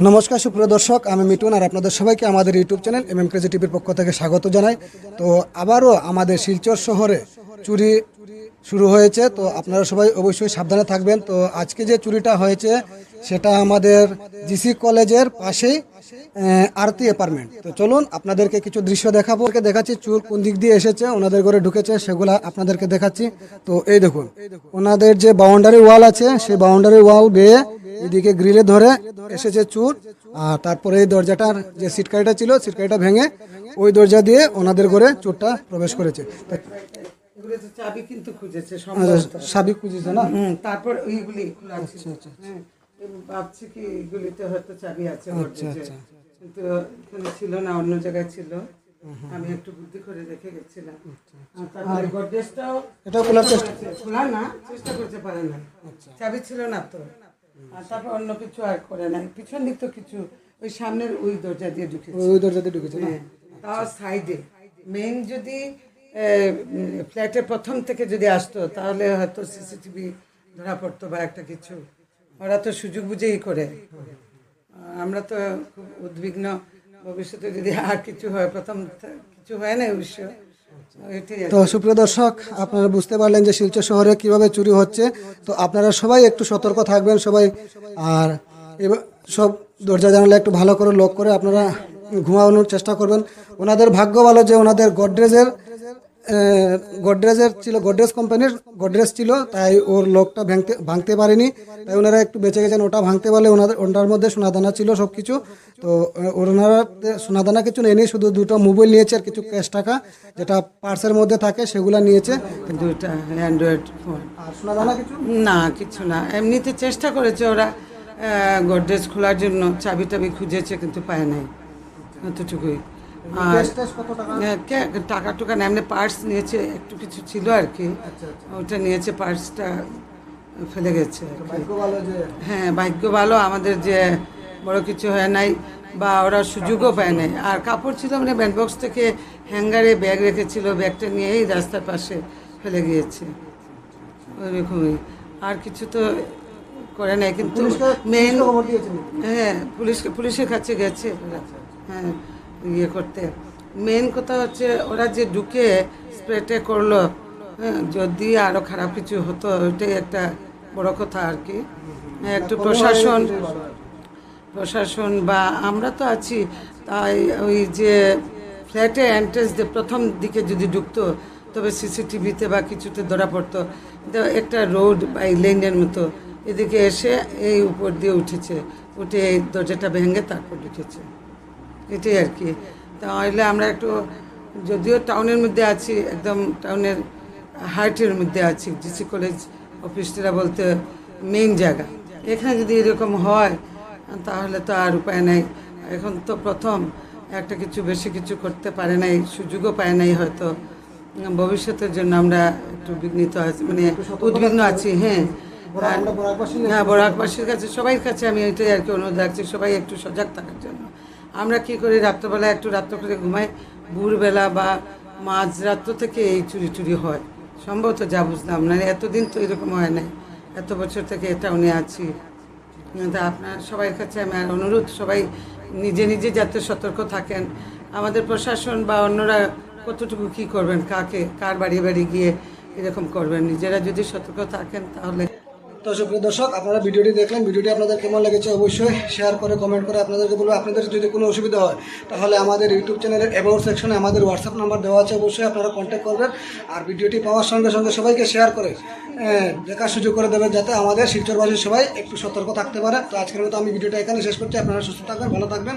নমস্কার, সুপ্রিয় দর্শক, আমি মিটুন আর আপনাদের সবাইকে আমাদের YouTube channel M M crazy টিভির পক্ষ থেকে স্বাগত জানাই। তো আবারও আমাদের শিলচর শহরে চুরি শুরু হয়েছে, তো আপনারা সবাই অবশ্যই সাবধানে থাকবেন। তো আজকে যে চুরিটা হয়েছে, সেটা আমাদের জিসি কলেজের পাশেই আরতি অ্যাপার্টমেন্ট। তো চলুন, আপনাদেরকে কিছু দৃশ্য দেখাবো। ওকে দেখাচ্ছি চুর কোন দিক দিয়ে এসেছে, ওনাদের ঘরে ঢুকেছে, সেগুলা আপনাদেরকে দেখাচ্ছি। তো এই দেখুন, ওনাদের যে বাউন্ডারি ওয়াল আছে, সেই বাউন্ডারি ওয়াল বেয়ে এদিকে গ্রিলে ধরে এসেছে চুর আর তারপরে এই দরজাটার যে সিটকারিটা ছিল সিটকারিটা ভেঙে ওই দরজা দিয়ে ওনাদের ঘরে চোরটা প্রবেশ করেছে। চাবি কিন্তু খুঁজেছে আচ্ছা, খুঁজেছে না? তারপর ওইগুলি আচ্ছা, এবং ভাবছি কি এগুলিতে হয়তো চাবি আছে। আচ্ছা। কিন্তু এখানে ছিল না অন্য জায়গায় ছিল। আমি একটু বুদ্ধি করে রেখে গেছিলাম। তারপরে গডরেজটাও এটা খোলার চেষ্টা খোলা না চেষ্টা করতে পারে না আচ্ছা। চাবি ছিল না তো। আর তারপর অন্য কিছু আর করে নাই। পিছন দিক তো কিছু ওই সামনের ওই দরজা দিয়ে ঢুকেছে। ওই দরজা দিয়ে ঢুকেছে হ্যাঁ, তাও সাইডে। মেইন যদি ফ্ল্যাটের প্রথম থেকে যদি আসতো তাহলে হয়তো সিসিটিভি ধরা পড়তো বা একটা কিছু। ওরা তো সুযোগ বুঝেই করে। আমরা তো খুব উদ্বিগ্ন। ভবিষ্যতে যদি আর কিছু হয় প্রথম কিছু হয় না অবশ্য। তো সুপ্রিয় দর্শক, আপনারা বুঝতে পারলেন যে শিলচর শহরে কীভাবে চুরি হচ্ছে। তো আপনারা সবাই একটু সতর্ক থাকবেন, সবাই। আর সব দরজা জানালা একটু ভালো করে লক করে আপনারা ঘুমানোর চেষ্টা করবেন। ওনাদের ভাগ্য ভালো যে ওনাদের গডরেজের গডরেজের ছিল গডরেজ কোম্পানির গডরেজ ছিল তাই ওর লকটা ভাঙতে ভাঙতে পারেনি। তাই ওনারা একটু বেঁচে গেছেন ওটা ভাঙতে পারলে ওনাদের ওনার মধ্যে সোনাদানা ছিল সব কিছু তো ওনারা সোনাদানা কিছু নেয়নি শুধু দুটো মোবাইল নিয়েছে আর কিছু ক্যাশ টাকা যেটা পার্সের মধ্যে থাকে সেগুলো নিয়েছে। দুটা অ্যান্ড্রয়েড ফোন আর সোনাদানা কিছু? না কিছু না। এমনিতে চেষ্টা করেছে ওরা গডরেজ খোলার জন্য চাবি টাবি খুঁজেছে কিন্তু পায় নাই। অতটুকুই টাকা? হ্যাঁ, টুকা না এমনি পার্স নিয়েছে একটু কিছু ছিল আর কি। ওটা নিয়েছে পার্সটা ফেলে গেছে হ্যাঁ ভাগ্য ভালো আমাদের যে বড় কিছু হয় নাই বা ওরা সুযোগও পায় নাই। আর কাপড় ছিল মানে ব্যান্ডবক্স থেকে হ্যাঙ্গারে ব্যাগ রেখেছিল ব্যাগটা নিয়েই রাস্তার পাশে ফেলে গিয়েছে। ওইরকমই। আর কিছু তো করে নাই কিন্তু মেন হ্যাঁ পুলিশ পুলিশের কাছে গেছে। হ্যাঁ। ইয়ে করতে। মেন কথা হচ্ছে ওরা যে ঢুকে স্প্রেটে করল হ্যাঁ যদি আরও খারাপ কিছু হতো ওইটাই একটা বড় কথা আর কি। একটু প্রশাসন প্রশাসন বা আমরা তো আছি তাই ওই যে ফ্ল্যাটে এন্ট্রেন্স দিয়ে প্রথম দিকে যদি ঢুকতো তবে সিসিটিভিতে বা কিছুতে ধরা পড়তো। একটা রোড বা এই লেনের মতো এদিকে এসে এই উপর দিয়ে উঠেছে উঠে এই দরজাটা ভেঙে তারপর ঢুকেছে। এটাই আর কি। তাহলে আমরা একটু যদিও টাউনের মধ্যে আছি একদম টাউনের হার্টের মধ্যে আছি ডিসি কলেজ অফিসটা বলতে মেইন জায়গা। এখানে যদি এরকম হয় তাহলে তো আর উপায় নাই। এখন তো প্রথম একটা কিছু বেশি কিছু করতে পারে নাই সুযোগও পায় নাই হয়তো। ভবিষ্যতের জন্য আমরা একটু বিঘ্নিত আছি মানে উদ্বিগ্ন আছি হ্যাঁ। হ্যাঁ বরাকবাসীর কাছে সবাই কাছে আমি এটাই আর কি অনুরোধ রাখছি সবাই একটু সজাগ থাকার জন্য। আমরা কি করি, রাত্রবেলা একটু রাত্র করে ঘুমাই। ভোরবেলা বা মাঝ রাত্র থেকে এই চুরি চুরি হয়। সম্ভবত যা বুঝলাম না, এতদিন তো এরকম হয় নাই। এত বছর থেকে এটা উনি আছি। কিন্তু আপনার সবাই কাছে আমার অনুরোধ, সবাই নিজে নিজে যাতে সতর্ক থাকেন। আমাদের প্রশাসন বা অন্যরা কতটুকু কি করবেন, কাকে, কার বাড়ি বাড়ি গিয়ে এরকম করবেন? নিজেরা যদি সতর্ক থাকেন তাহলে তো সুপ্রিয় দর্শক আপনারা ভিডিওটি দেখলেন ভিডিওটি আপনাদের কেমন লেগেছে অবশ্যই শেয়ার করে কমেন্ট করে আপনাদেরকে বলব আপনাদের যদি কোনো অসুবিধা হয় তাহলে আমাদের ইউটিউব চ্যানেলের অ্যাবাউট সেকশনে আমাদের হোয়াটসঅ্যাপ নাম্বার দেওয়া আছে অবশ্যই আপনারা কন্ট্যাক্ট করবেন। আর ভিডিওটি পাওয়ার সঙ্গে সঙ্গে সবাইকে শেয়ার করে আহ, দেখার সুযোগ করে দেবেন যাতে আমাদের শিলচরবাসীর সবাই একটু সতর্ক থাকতে পারে। তো আজকের মতো আমি ভিডিওটা এখানে শেষ করছি আপনারা সুস্থ থাকবেন ভালো থাকবেন